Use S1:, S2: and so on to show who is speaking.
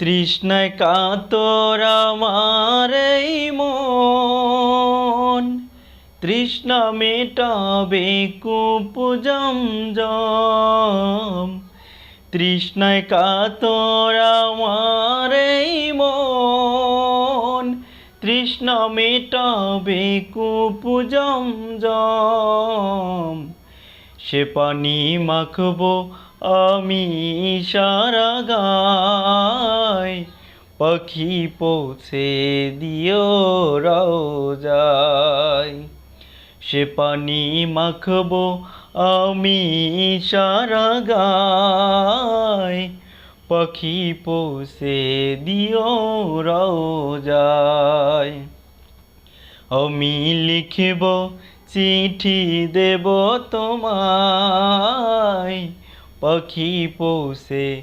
S1: তৃষ্ণায় কাতর আমার মন। তৃষ্ণা মেটাবে কুপুজম জম তৃষ্ণায় কাতর আমার মন। তৃষ্ণা মেটাবে কুপুজম জম সে পানি মাখবো আমি সারা গায় পাখি পৌঁছে দিও রোজায়। সে পানি মাখবো আমি সারা গায়। পাখি পৌঁছে দিও রোজায়। আমি লিখিব, চিঠি দেব তোমায়। পাখি পৌঁছে